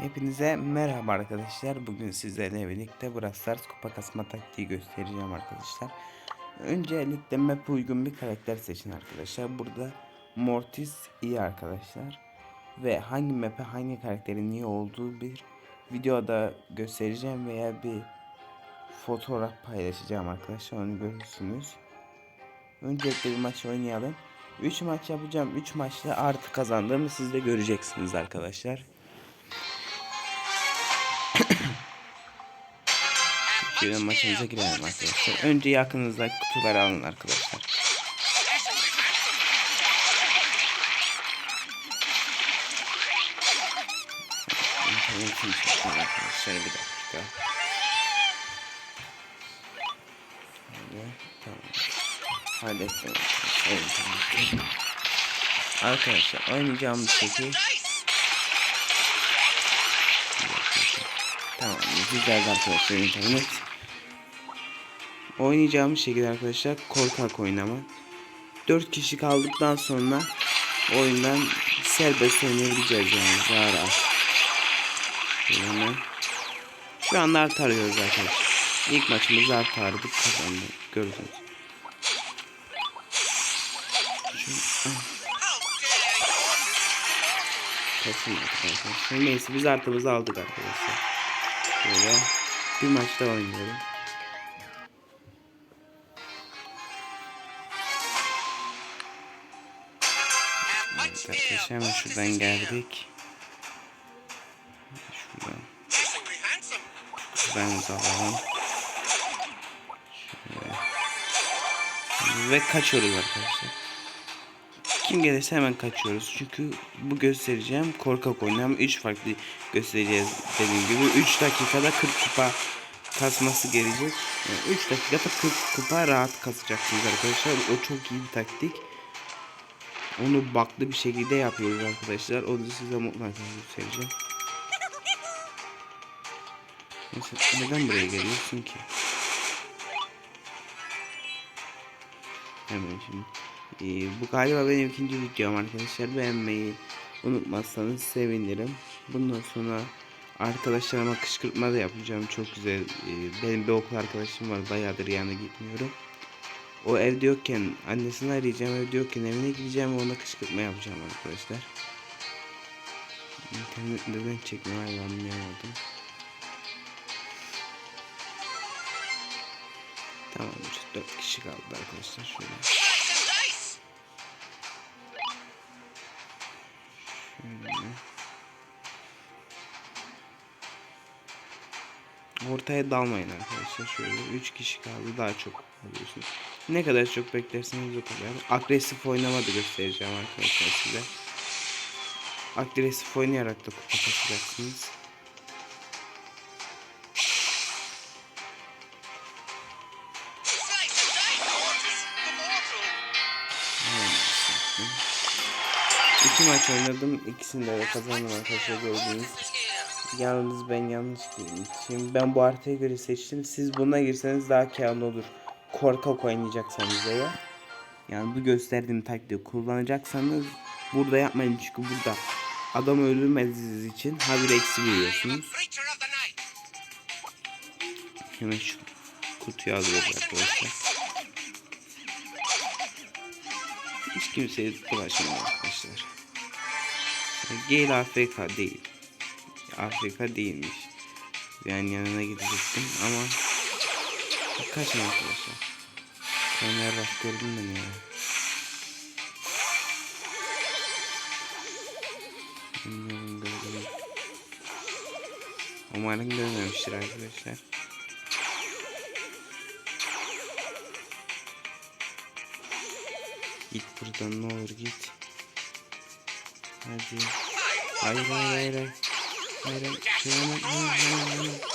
Hepinize merhaba arkadaşlar. Bugün sizlerle birlikte Brawl Stars kupa kasma taktiği göstereceğim arkadaşlar. Öncelikle map uygun bir karakter seçin arkadaşlar. Burada Mortis iyi arkadaşlar. Ve hangi map'e hangi karakterin iyi olduğu bir videoda göstereceğim veya bir fotoğraf paylaşacağım arkadaşlar. Onu görürsünüz. Öncelikle bir maç oynayalım. 3 maç yapacağım. 3 maçta artı kazandığımı siz de göreceksiniz arkadaşlar. Şöyle maçımıza girelim arkadaşlar. Önce yakınızdaki kutuları alın arkadaşlar. Arkadaşlar bir dakika. Şöyle, tamam. Hallettim interneti. Arkadaşlar oynayacağımız şekil Tamam güzel arkadaşlar internet. Oynayacağımız şekilde arkadaşlar korkak oynama. 4 kişi kaldıktan sonra oyundan serbest oynayabileceğiz yani daha rahat. Hemen. Şu anda artı arıyoruz arkadaşlar. İlk maçımızı artı aradık kazandık. Gördünüz. Ah. Kasılmadık arkadaşlar. Neyse biz artımızı aldık arkadaşlar. Şöyle bir maçta oynuyorum. Hemen şuradan geldik. Şuradan. Şuradan. Şöyle. Ve kaçıyoruz arkadaşlar. Kim gelirse hemen kaçıyoruz. Çünkü bu göstereceğim korkak oynayan 3 farklı göstereceğiz dediğim gibi. 3 dakikada 40 kupa kasması gelecek. Yani 3 dakikada 40 kupa rahat kasacaksınız arkadaşlar. O çok iyi bir taktik. Onu baklı bir şekilde yapıyoruz arkadaşlar. Onu size mutlaka göstereceğim. Neyse, neden buraya geliyorsun ki? Hemen şimdi. Ee, bu galiba benim ikinci videom arkadaşlar. Beğenmeyi unutmazsanız sevinirim. Bundan sonra arkadaşlarıma kışkırtma da yapacağım. Çok güzel. Ee, benim bir okul arkadaşım var. Bayağıdır yanına gitmiyorum. O evde yokken annesini arayacağım. Evde yokken evine gideceğim ve ona kışkırtma yapacağım arkadaşlar. İnternet neden çekmiyor hala anlayamadım. Tamamdır. 4 kişi kaldı arkadaşlar. Şöyle. Şöyle. Ortaya dalmayın arkadaşlar. Şöyle 3 kişi kaldı. Daha çok alıyorsunuz. Ne kadar çok beklerseniz o kadar. Agresif oynama da göstereceğim arkadaşlar size. Agresif oynayarak da kupa kasacaksınız. İki maç oynadım. İkisinde de kazandım arkadaşlar gördüğünüz. Yalnız ben yanlış girmişim. Ben bu haritaya göre seçtim. Siz buna girseniz daha karlı olur. Korkak oynayacaksanız eğer. Yani bu gösterdiğim taktiği kullanacaksanız burada yapmayın çünkü burada adam öldürmediğiniz için habire eksi veriyorsunuz. Hemen şu kutuyu alıyoruz arkadaşlar. Hiç kimseye bulaşmayın arkadaşlar. Gale AFK değil. AFK değilmiş. Yani yanına gidecektim ama kaçın arkadaşlar. Kaynaya rast gördüm ben ya. Bilmiyorum gördüm. Umarım görmemiştir arkadaşlar. Git buradan ne olur git. Hadi. Hayır hayır hayır hayır. Hayır hayır. Şey hemen hemen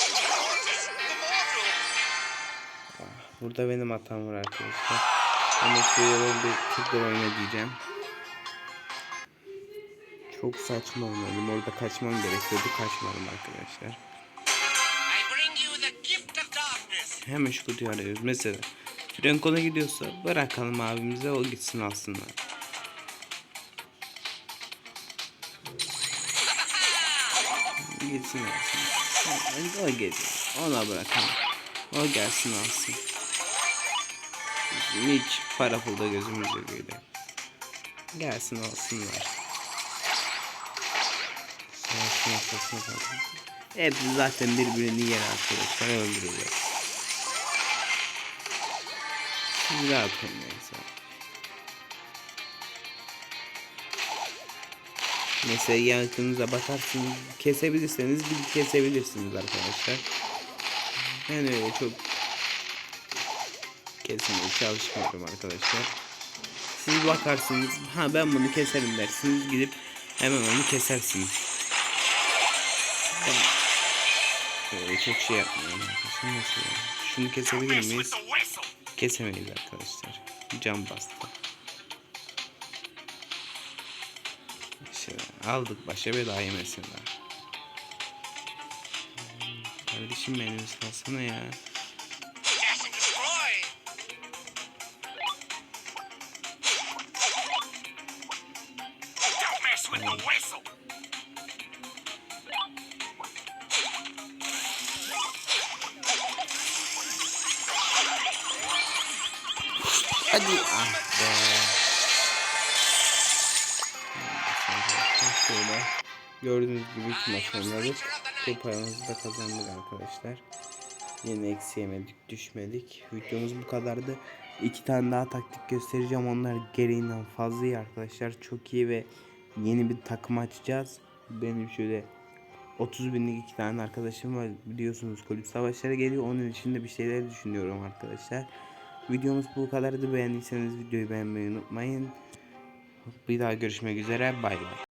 Burada benim hatam var arkadaşlar. Ama yolun bir tekrar oyna diyeceğim. Çok saçma oynadım. Orada kaçmam gerekiyordu. Kaçmadım arkadaşlar. Hemen şu kutuyu arıyoruz. Mesela Frenko'na gidiyorsa bırakalım abimize o gitsin alsınlar. gitsin alsın. O, gelir. Ona bırakalım. O gelsin alsın. Hiç para pulda gözümüz yok. Gelsin alsınlar. Savaşın zaten birbirini yer arkadaşlar öldürüyorlar. Siz rahat olun neyse. Mesela yakınıza bakarsınız kesebilirseniz bir kesebilirsiniz arkadaşlar. Ben öyle çok kesmeye çalışmıyorum arkadaşlar. Siz bakarsınız ha ben bunu keserim dersiniz gidip hemen onu kesersiniz. Ben çok şey yapmıyorum. Nasıl? Şunu kesebilir miyiz? Kesemeyiz arkadaşlar. Cam bastı. Şöyle aldık başa belayı mesela. Kardeşim benim salsana ya. Hadi ah be. Şöyle gördüğünüz gibi iki maç oynadık. Kupayımızı da kazandık arkadaşlar. Yine eksi yemedik, düşmedik. Videomuz bu kadardı. İki tane daha taktik göstereceğim. Onlar gereğinden fazla iyi arkadaşlar. Çok iyi ve yeni bir takım açacağız. Benim şöyle 30 binlik iki tane arkadaşım var. Biliyorsunuz kulüp savaşları geliyor. Onun için de bir şeyler düşünüyorum arkadaşlar. Videomuz bu kadardı. Beğendiyseniz videoyu beğenmeyi unutmayın. Bir daha görüşmek üzere. Bay bay.